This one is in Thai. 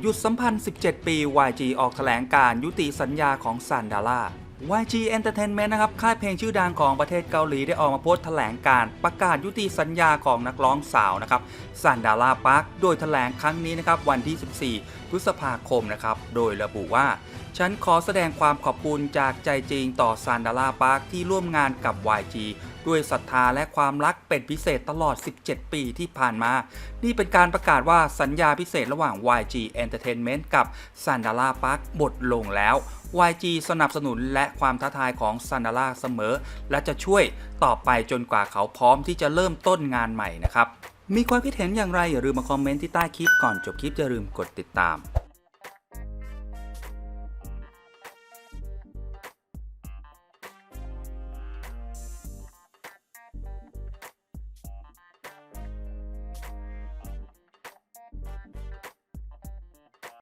หยุดสัมพันธ์ 17 ปี YG ออกแถลงการยุติสัญญาของซันดาร่า YG Entertainment นะครับค่ายเพลงชื่อดังของประเทศเกาหลีได้ออกมาโพสต์แถลงการประกาศยุติสัญญาของนักร้องสาวนะครับซันดาราปาร์คโดยแถลงครั้งนี้นะครับวันที่ 14 พฤษภาคมนะครับโดยระบุว่า ฉันขอแสดงความขอบคุณจากใจจริงต่อซันดาราปาร์คที่ร่วมงานกับ YG ด้วยศรัทธาและความรักเป็นพิเศษตลอด 17 ปีที่ผ่านมา นี่เป็นการประกาศว่าสัญญาพิเศษระหว่าง YG Entertainment กับ s a n d a l a Park หมดลงแล้ว YG สนับสนุนและความท้าทายของซานาร่าเสมอ และจะช่วยต่อไปจนกว่าเขาพร้อมที่จะเริ่มต้นงานใหม่นะครับ มีความคิดเห็นอย่างไรอย่าลืมมาคอมเมนต์ที่ใต้คลิปก่อนจบคลิปอย่าลืมกดติดตาม